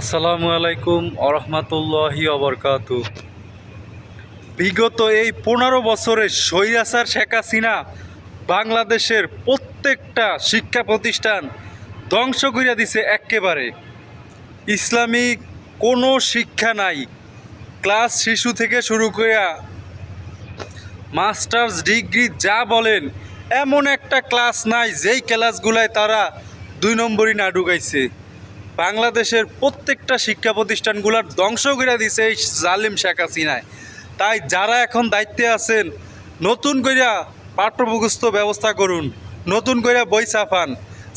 আসসালামু আলাইকুম আরহামতুল্লাহি অবরকাত বিগত এই পনেরো বছরে স্বৈরাচার শেখ হাসিনা বাংলাদেশের প্রত্যেকটা শিক্ষা প্রতিষ্ঠান ধ্বংস করিয়া দিছে একেবারে ইসলামিক কোনো শিক্ষা নাই। ক্লাস শিশু থেকে শুরু করিয়া মাস্টার্স, ডিগ্রি যা বলেন, এমন একটা ক্লাস নাই যেই ক্লাসগুলায় তারা দুই নম্বরই না ঢুকাইছে। বাংলাদেশের প্রত্যেকটা শিক্ষা প্রতিষ্ঠানগুলার ধ্বংস করে দিছে এই জালিম শেখ হাসিনায়। তাই যারা এখন দায়িত্বে আছেন, নতুন কইরা পাঠ্যপুস্তক ব্যবস্থা করুন, নতুন কইরা বই ছাপান।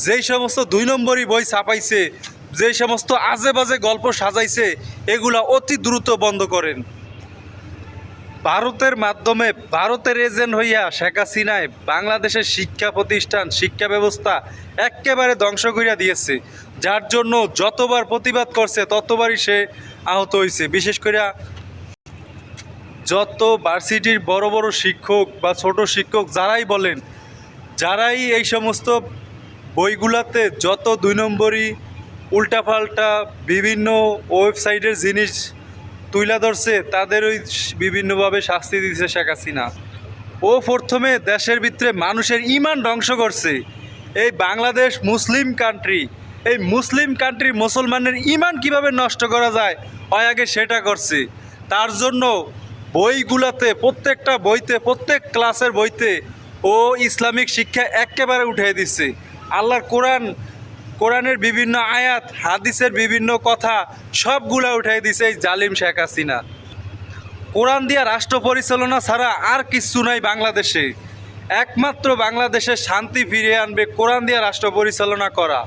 যেই সমস্ত দুই নম্বরই বই ছাপাইছে, যেই সমস্ত আজে বাজে গল্প সাজাইছে, এগুলা অতি দ্রুত বন্ধ করেন। ভারতের মাধ্যমে ভারতের এজেন্ট হইয়া শেখ হাসিনায় বাংলাদেশের শিক্ষা প্রতিষ্ঠান, শিক্ষা ব্যবস্থা একেবারে ধ্বংস করিয়া দিয়েছে। যার জন্য যতবার প্রতিবাদ করছে, ততবারই সে আহত হয়েছে। বিশেষ করে যত ভার্সিটির বড় বড় শিক্ষক বা ছোট শিক্ষক যারাই বলেন, যারাই এই সমস্ত বইগুলাতে যত দুই নম্বরই উল্টাপাল্টা বিভিন্ন ওয়েবসাইটের জিনিস তুইলা ধরছে তাদের ওই বিভিন্নভাবে শাস্তি দিচ্ছে শেখ হাসিনা। ও প্রথমে দেশের ভিতরে মানুষের ইমান ধ্বংস করছে। এই বাংলাদেশ মুসলিম কান্ট্রি এই মুসলিম কান্ট্রি মুসলমানের ইমান কীভাবে নষ্ট করা যায়? ওই আগে সেটা করছে। তার জন্য বইগুলাতে, প্রত্যেকটা বইতে, প্রত্যেক ক্লাসের বইতে ও ইসলামিক শিক্ষা একেবারে উঠিয়ে দিচ্ছে আল্লাহর কোরআন, কোরআনের বিভিন্ন আয়াত, হাদিসের বিভিন্ন কথা সবগুলা উঠাই দিছে এই জালিম শেখ হাসিনা। কোরআন দিয়া রাষ্ট্র পরিচালনা ছাড়া আর কিছু নাই বাংলাদেশে। একমাত্র বাংলাদেশে শান্তি ফিরিয়ে আনবে কোরআন দিয়া রাষ্ট্র পরিচালনা করা।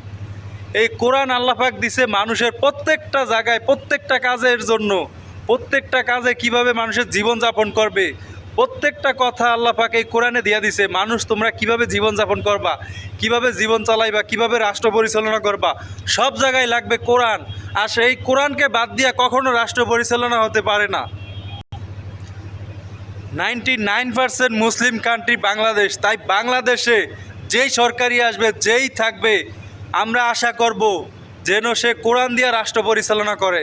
এই কোরআন আল্লাপাক দিছে মানুষের প্রত্যেকটা জায়গায়, প্রত্যেকটা কাজের জন্য। প্রত্যেকটা কাজে কীভাবে মানুষের জীবনযাপন করবে? প্রত্যেকটা কথা আল্লাহ পাক এই কোরআনে দিয়া দিছে, মানুষ তোমরা কীভাবে জীবনযাপন করবা? কীভাবে জীবন চালাইবা? কীভাবে রাষ্ট্র পরিচালনা করবা? সব জায়গায় লাগবে কোরআন। আর সেই কোরআনকে বাদ দিয়া কখনো রাষ্ট্র পরিচালনা হতে পারে না। Ninety nine percent Muslim country Bangladesh. তাই বাংলাদেশে যেই সরকারি আসবে, যেই থাকবে আমরা আশা করব যেন সে কোরআন দিয়া রাষ্ট্র পরিচালনা করে।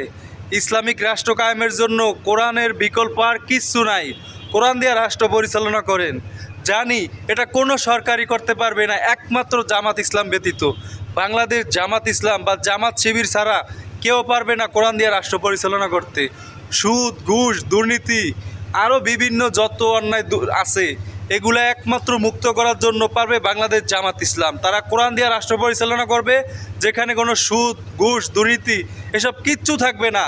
ইসলামিক রাষ্ট্র কায়েমের জন্য কোরআনের বিকল্প আর কিচ্ছু নাই। কোরআন দিয়া রাষ্ট্র পরিচালনা করেন। জানি এটা কোনো সরকারি করতে পারবে না, একমাত্র জামাত ইসলাম ব্যতীত। বাংলাদেশ জামাত ইসলাম বা জামাত শিবির ছাড়া কেউ পারবে না কোরআন দিয়ে রাষ্ট্র পরিচালনা করতে। সুদ, ঘুষ, দুর্নীতি, আরও বিভিন্ন যত অন্যায় আছে এগুলো একমাত্র মুক্ত করার জন্য পারবে বাংলাদেশ জামাত ইসলাম। তারা কোরআন দিয়ে রাষ্ট্র পরিচালনা করবে, যেখানে কোনো সুদ, ঘুষ, দুর্নীতি, এসব কিচ্ছু থাকবে না।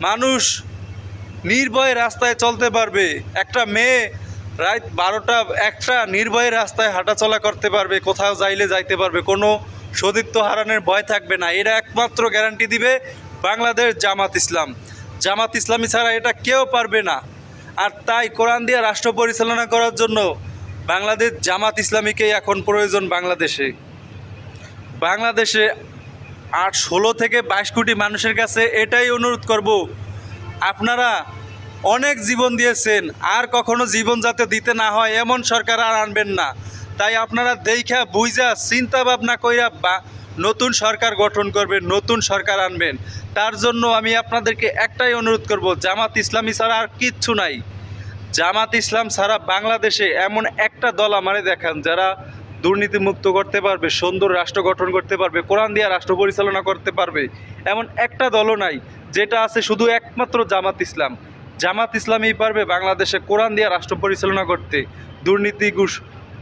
মানুষ নির্ভয়ে রাস্তায় চলতে পারবে। একটা মেয়ে রাত বারোটা, একটা নির্ভয়ে রাস্তায় হাঁটাচলা করতে পারবে, কোথাও যাইলে যাইতে পারবে। কোনো সতীত্ব হারানোর ভয় থাকবে না। এরা একমাত্র গ্যারান্টি দিবে বাংলাদেশ জামাত ইসলাম। জামাত ইসলামী ছাড়া এটা কেউ পারবে না। আর তাই কোরআন দিয়ে রাষ্ট্র পরিচালনা করার জন্য বাংলাদেশ জামাত ইসলামীকেই এখন প্রয়োজন বাংলাদেশে। বাংলাদেশে আট, ষোলো থেকে বাইশ কোটি মানুষের কাছে এটাই অনুরোধ করব। আপনারা অনেক জীবন দিয়েছেন, আর কখনো জীবন যাতে দিতে না হয়, এমন সরকার আর আনবেন না। তাই আপনারা দেখা বুঝা চিন্তা ভাবনা কইরা বা নতুন সরকার গঠন করবেন, নতুন সরকার আনবেন। তার জন্য আমি আপনাদেরকে একটাই অনুরোধ করব, জামাত ইসলামী ছাড়া আর কিচ্ছু নাই। জামাত ইসলাম ছাড়া বাংলাদেশে এমন একটা দল আমারে দেখান, যারা দুর্নীতিমুক্ত করতে পারবে, সুন্দর রাষ্ট্র গঠন করতে পারবে, কোরআন দিয়া রাষ্ট্র পরিচালনা করতে পারবে, এমন একটা দলও নাই, যেটা আছে শুধু একমাত্র জামাত ইসলাম। জামাত ইসলামই পারবে বাংলাদেশে কোরআন দিয়া রাষ্ট্র পরিচালনা করতে, দুর্নীতি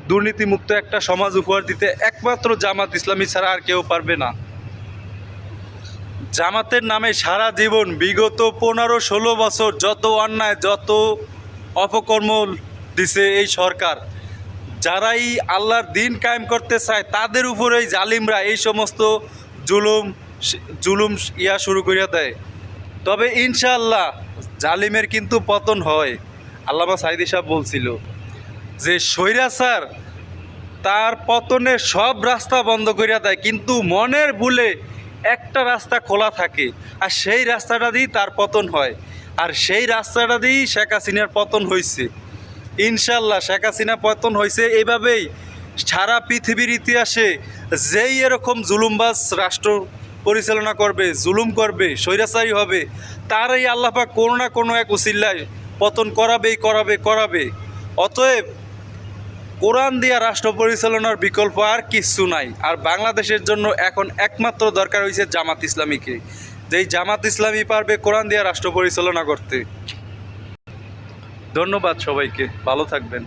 দুর্নীতিমুক্ত একটা সমাজ উপহার দিতে একমাত্র জামাত ইসলামী ছাড়া আর কেউ পারবে না। জামাতের নামে সারা জীবন বিগত পনেরো ষোলো বছর যত অন্যায়, যত অপকর্ম দিছে এই সরকার, যারাই আল্লাহর দিন কায়েম করতে চায়, তাদের উপরেই জালিমরা এই সমস্ত জুলুম জুলুম ইয়া শুরু করিয়া দেয়। তবে ইনশাআল্লাহ জালিমের কিন্তু পতন হয়, আল্লামা সাইদি সাহেব বলছিল। যে স্বৈরাচার তার পতনে সব রাস্তা বন্ধ করিয়া দেয়, কিন্তু মনের ভুলে একটা রাস্তা খোলা থাকে, আর সেই রাস্তাটা দিয়েই তার পতন হয়। আর সেই রাস্তাটা দিয়েই শেখ হাসিনার পতন হয়েছে ইনশাল্লাহ শেখ হাসিনা পতন হয়েছে এইভাবেই সারা পৃথিবীর ইতিহাসে যেই এরকম জুলুমবাজ রাষ্ট্র পরিচালনা করবে, জুলুম করবে, স্বৈরাচারী হবে, তারই আল্লাপাক কোনো না কোনো এক উসিল্লায় পতন করাবেই করাবে করাবে। অতএব কোরআন দিয়া রাষ্ট্র পরিচালনার বিকল্প আর কিচ্ছু নাই। আর বাংলাদেশের জন্য এখন একমাত্র দরকার হয়েছে জামাত ইসলামীকে। যেই জামাত ইসলামী পারবে কোরআন দিয়া রাষ্ট্র পরিচালনা করতে। ধন্যবাদ সবাইকে। ভালো থাকবেন।